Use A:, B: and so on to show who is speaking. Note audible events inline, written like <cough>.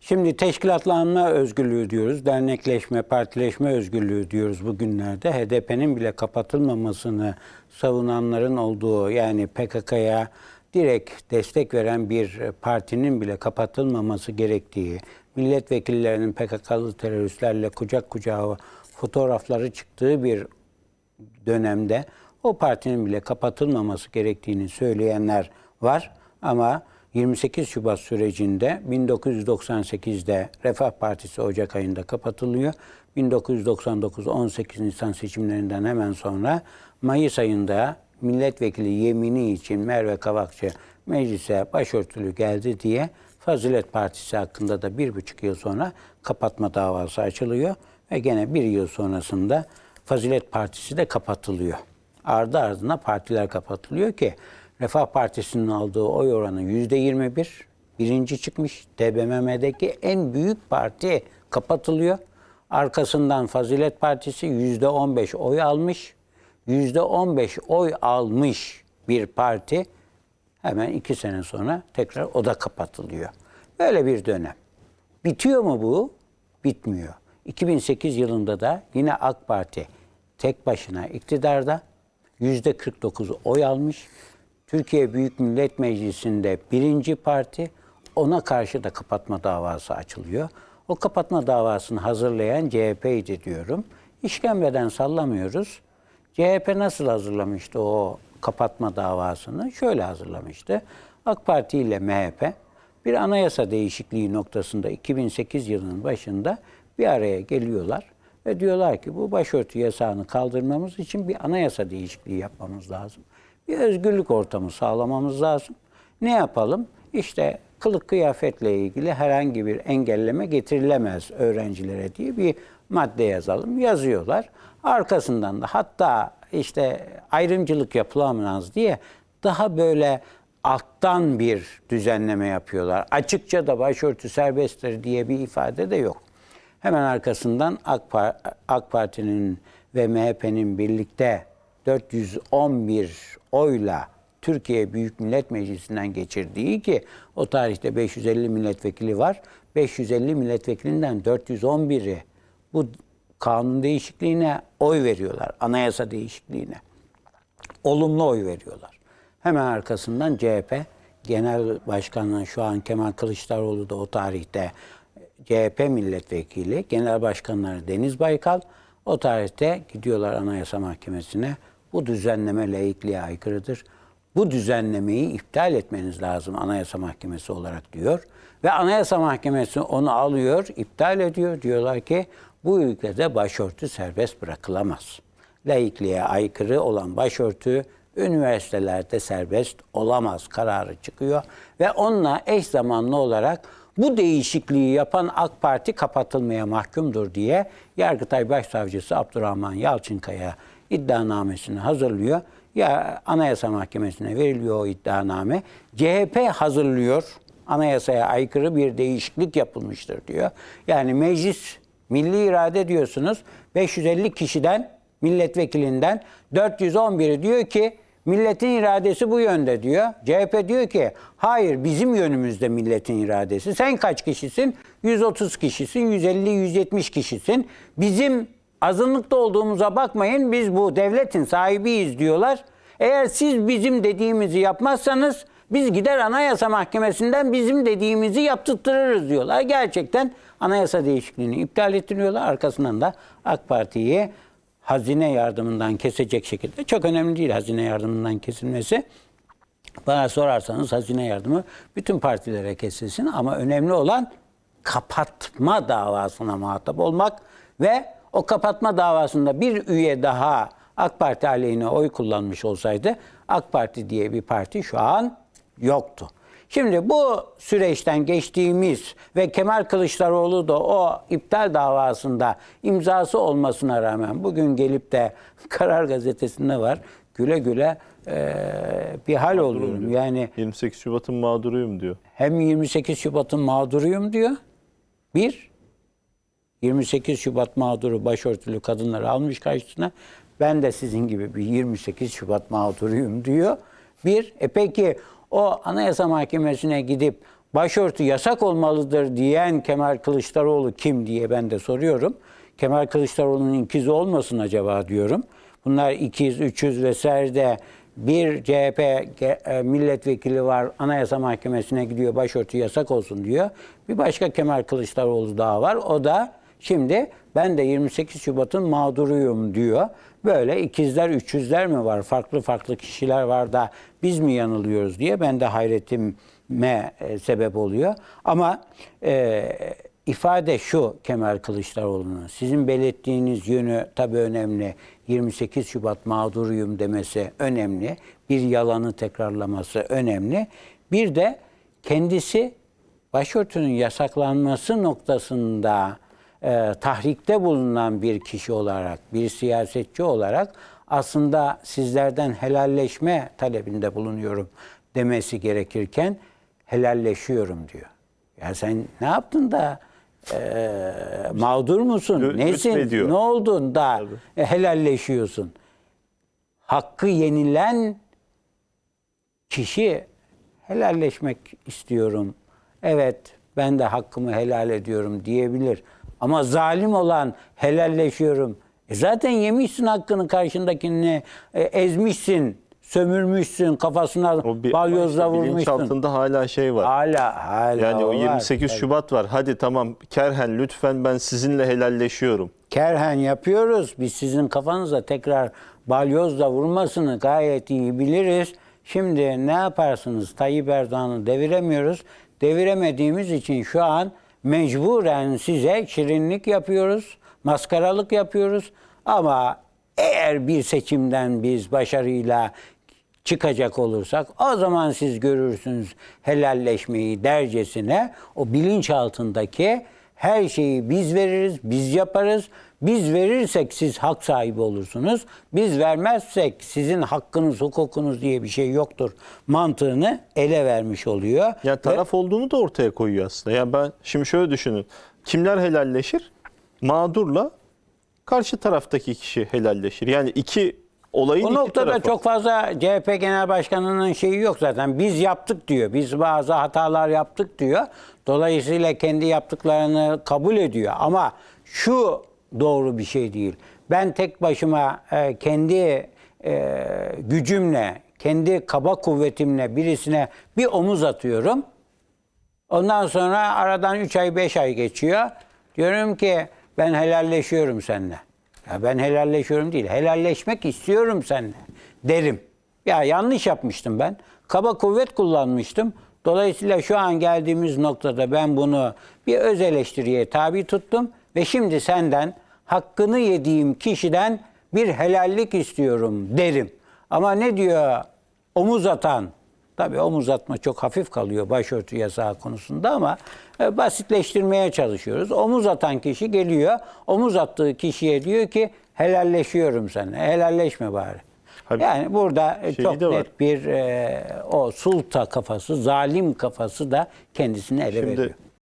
A: Şimdi teşkilatlanma özgürlüğü diyoruz, dernekleşme, partileşme özgürlüğü diyoruz bugünlerde. HDP'nin bile kapatılmamasını savunanların olduğu yani PKK'ya direkt destek veren bir partinin bile kapatılmaması gerektiği, milletvekillerinin PKK'lı teröristlerle kucak kucağa fotoğrafları çıktığı bir dönemde o partinin bile kapatılmaması gerektiğini söyleyenler var ama 28 Şubat sürecinde 1998'de Refah Partisi Ocak ayında kapatılıyor. 1999 18 Nisan seçimlerinden hemen sonra Mayıs ayında milletvekili yemini için Merve Kavakçı meclise başörtülü geldi diye Fazilet Partisi hakkında da bir buçuk yıl sonra kapatma davası açılıyor ve gene bir yıl sonrasında Fazilet Partisi de kapatılıyor. Ardı ardına partiler kapatılıyor ki Refah Partisi'nin aldığı oy oranı yüzde 21. Birinci çıkmış. TBMM'deki en büyük parti kapatılıyor. Arkasından Fazilet Partisi yüzde 15 oy almış. Yüzde 15 oy almış bir parti hemen iki sene sonra tekrar o da kapatılıyor. Böyle bir dönem. Bitiyor mu bu? Bitmiyor. 2008 yılında da yine AK Parti tek başına iktidarda yüzde 49 oy almış. Türkiye Büyük Millet Meclisi'nde birinci parti ona karşı da kapatma davası açılıyor. O kapatma davasını hazırlayan CHP'ydi diyorum. İşkembeden sallamıyoruz. CHP nasıl hazırlamıştı o kapatma davasını? Şöyle hazırlamıştı. AK Parti ile MHP bir anayasa değişikliği noktasında 2008 yılının başında bir araya geliyorlar ve diyorlar ki bu başörtü yasağını kaldırmamız için bir anayasa değişikliği yapmamız lazım. Bir özgürlük ortamı sağlamamız lazım. Ne yapalım? İşte kılık kıyafetle ilgili herhangi bir engelleme getirilemez öğrencilere diye bir madde yazalım. Yazıyorlar. Arkasından da hatta işte ayrımcılık yapılamaz diye daha böyle alttan bir düzenleme yapıyorlar. Açıkça da başörtü serbesttir diye bir ifade de yok. Hemen arkasından AK, AK Parti'nin ve MHP'nin birlikte 411 oyla Türkiye Büyük Millet Meclisi'nden geçirdiği ki o tarihte 550 milletvekili var. 550 milletvekilinden 411'i bu kanun değişikliğine oy veriyorlar. Anayasa değişikliğine. Olumlu oy veriyorlar. Hemen arkasından CHP Genel Başkanı şu an Kemal Kılıçdaroğlu da o tarihte CHP milletvekili, genel başkanları Deniz Baykal o tarihte gidiyorlar Anayasa Mahkemesi'ne. Bu düzenleme laikliğe aykırıdır. Bu düzenlemeyi iptal etmeniz lazım Anayasa Mahkemesi olarak diyor. Ve Anayasa Mahkemesi onu alıyor, iptal ediyor. Diyorlar ki bu ülkede başörtü serbest bırakılamaz. Laikliğe aykırı olan başörtü üniversitelerde serbest olamaz kararı çıkıyor. Ve onunla eş zamanlı olarak bu değişikliği yapan AK Parti kapatılmaya mahkumdur diye Yargıtay Başsavcısı Abdurrahman Yalçınkaya iddianamesini hazırlıyor. Ya Anayasa Mahkemesi'ne veriliyor o iddianame. CHP hazırlıyor. Anayasaya aykırı bir değişiklik yapılmıştır diyor. Yani meclis milli irade diyorsunuz. 550 kişiden milletvekilinden 411'i diyor ki milletin iradesi bu yönde diyor. CHP diyor ki hayır bizim yönümüzde milletin iradesi. Sen kaç kişisin? 130 kişisin, 150, 170 kişisin. Bizim azınlıkta olduğumuza bakmayın biz bu devletin sahibiyiz diyorlar. Eğer siz bizim dediğimizi yapmazsanız biz gider Anayasa Mahkemesi'nden bizim dediğimizi yaptırtırırız diyorlar. Gerçekten anayasa değişikliğini iptal ettiriyorlar. Arkasından da AK Parti'yi hazine yardımından kesecek şekilde çok önemli değil hazine yardımından kesilmesi. Bana sorarsanız hazine yardımı bütün partilere kesilsin ama önemli olan kapatma davasına muhatap olmak ve o kapatma davasında bir üye daha AK Parti aleyhine oy kullanmış olsaydı AK Parti diye bir parti şu an yoktu. Şimdi bu süreçten geçtiğimiz ve Kemal Kılıçdaroğlu da o iptal davasında imzası olmasına rağmen bugün gelip de <laughs> Karar Gazetesi'nde var güle güle eee, bir hal oluyorum.
B: diyor.
A: Yani
B: 28 Şubat'ın mağduruyum diyor.
A: hem 28 Şubat'ın mağduruyum diyor. Bir, 28 Şubat mağduru başörtülü kadınları almış karşısına. Ben de sizin gibi bir 28 Şubat mağduruyum diyor. Bir, e peki o Anayasa Mahkemesi'ne gidip başörtü yasak olmalıdır diyen Kemal Kılıçdaroğlu kim diye ben de soruyorum. Kemal Kılıçdaroğlu'nun ikizi olmasın acaba diyorum. Bunlar ikiz, üçüz vesaire de bir CHP e, milletvekili var Anayasa Mahkemesi'ne gidiyor başörtü yasak olsun diyor. Bir başka Kemal Kılıçdaroğlu daha var. O da şimdi ben de 28 Şubat'ın mağduruyum diyor. Böyle ikizler, üçüzler mi var? Farklı farklı kişiler var da biz mi yanılıyoruz diye ben de hayretime e, sebep oluyor. Ama e, ifade şu Kemal Kılıçdaroğlu'nun. Sizin belirttiğiniz yönü tabii önemli. 28 Şubat mağduruyum demesi önemli. Bir yalanı tekrarlaması önemli. Bir de kendisi başörtünün yasaklanması noktasında e, tahrikte bulunan bir kişi olarak, bir siyasetçi olarak aslında sizlerden helalleşme talebinde bulunuyorum demesi gerekirken helalleşiyorum diyor. Ya sen ne yaptın da e, mağdur musun?
B: Lü-
A: Nesin? Ne oldun da e, helalleşiyorsun? Hakkı yenilen kişi helalleşmek istiyorum. Evet ben de hakkımı helal ediyorum diyebilir. Ama zalim olan helalleşiyorum. E zaten yemişsin hakkını karşındakini e, ezmişsin, sömürmüşsün, kafasına
B: O bir
A: balyozla vurmuşsun.
B: bilinçaltında hala şey var.
A: Hala hala
B: yani o
A: var.
B: 28 Şubat var. Hadi tamam Kerhen lütfen ben sizinle helalleşiyorum.
A: Kerhen yapıyoruz. Biz sizin kafanıza tekrar balyozla vurmasını gayet iyi biliriz. Şimdi ne yaparsınız? Tayyip Erdoğan'ı deviremiyoruz. Deviremediğimiz için şu an mecburen size şirinlik yapıyoruz, maskaralık yapıyoruz. Ama eğer bir seçimden biz başarıyla çıkacak olursak o zaman siz görürsünüz helalleşmeyi dercesine o bilinç altındaki her şeyi biz veririz, biz yaparız. Biz verirsek siz hak sahibi olursunuz. Biz vermezsek sizin hakkınız, hukukunuz diye bir şey yoktur. Mantığını ele vermiş oluyor.
B: Ya taraf olduğunu da ortaya koyuyor aslında. Ya ben şimdi şöyle düşünün. Kimler helalleşir? Mağdurla karşı taraftaki kişi helalleşir. Yani iki olayın
A: O noktada
B: tarafı.
A: çok fazla CHP Genel Başkanı'nın şeyi yok zaten. Biz yaptık diyor. Biz bazı hatalar yaptık diyor. Dolayısıyla kendi yaptıklarını kabul ediyor. Ama şu doğru bir şey değil. Ben tek başıma e, kendi e, gücümle, kendi kaba kuvvetimle birisine bir omuz atıyorum. Ondan sonra aradan 3 ay 5 ay geçiyor. Diyorum ki ben helalleşiyorum seninle. Ya ben helalleşiyorum değil. Helalleşmek istiyorum seninle derim. Ya yanlış yapmıştım ben. Kaba kuvvet kullanmıştım. Dolayısıyla şu an geldiğimiz noktada ben bunu bir öz eleştiriye tabi tuttum ve şimdi senden hakkını yediğim kişiden bir helallik istiyorum derim. Ama ne diyor omuz atan Tabii omuz atma çok hafif kalıyor başörtü yasağı konusunda ama e, basitleştirmeye çalışıyoruz. Omuz atan kişi geliyor, omuz attığı kişiye diyor ki helalleşiyorum seninle, helalleşme bari.
B: Abi,
A: yani burada e, çok
B: de var.
A: net bir e, o sulta kafası, zalim kafası da kendisini ele
B: Şimdi
A: veriyor.